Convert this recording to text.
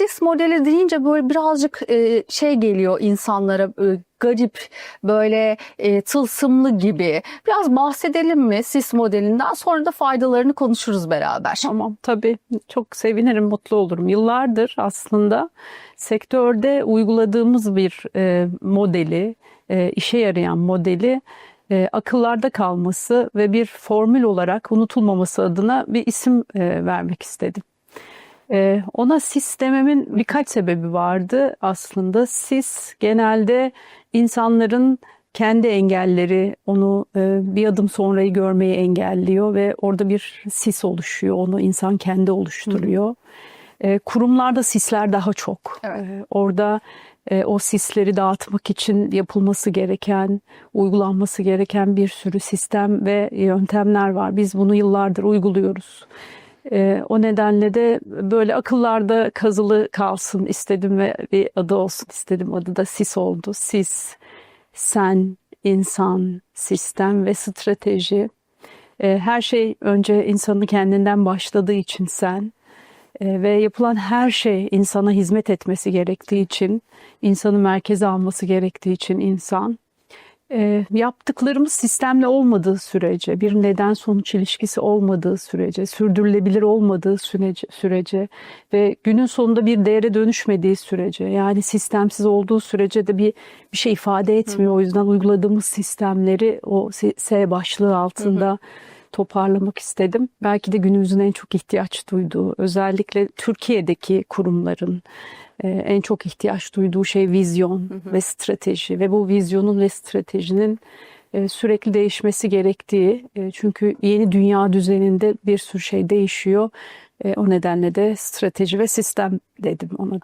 sis modeli deyince böyle birazcık e, şey geliyor insanlara e, garip böyle e, tılsımlı gibi. Biraz bahsedelim mi sis modelinden sonra da faydalarını konuşuruz beraber. Tamam tabii çok sevinirim, mutlu olurum. Yıllardır aslında sektörde uyguladığımız bir e, modeli, e, işe yarayan modeli e, akıllarda kalması ve bir formül olarak unutulmaması adına bir isim e, vermek istedim. E, ona sis dememin birkaç sebebi vardı aslında. Sis genelde insanların kendi engelleri onu e, bir adım sonrayı görmeyi engelliyor ve orada bir sis oluşuyor. Onu insan kendi oluşturuyor. E, kurumlarda sisler daha çok. Evet. E, orada e, o sisleri dağıtmak için yapılması gereken, uygulanması gereken bir sürü sistem ve yöntemler var. Biz bunu yıllardır uyguluyoruz. E, o nedenle de böyle akıllarda kazılı kalsın istedim ve bir adı olsun istedim. Adı da SIS oldu. SIS, sen, insan, sistem ve strateji. E, her şey önce insanın kendinden başladığı için sen e, ve yapılan her şey insana hizmet etmesi gerektiği için, insanı merkeze alması gerektiği için insan. E, yaptıklarımız sistemle olmadığı sürece, bir neden sonuç ilişkisi olmadığı sürece, sürdürülebilir olmadığı sürece, sürece ve günün sonunda bir değere dönüşmediği sürece, yani sistemsiz olduğu sürece de bir bir şey ifade etmiyor. O yüzden uyguladığımız sistemleri o S- S başlığı altında toparlamak istedim. Belki de günümüzün en çok ihtiyaç duyduğu, özellikle Türkiye'deki kurumların e, en çok ihtiyaç duyduğu şey vizyon ve strateji ve bu vizyonun ve stratejinin e, sürekli değişmesi gerektiği. E, Çünkü yeni dünya düzeninde bir sürü şey değişiyor. O nedenle de strateji ve sistem dedim ona da.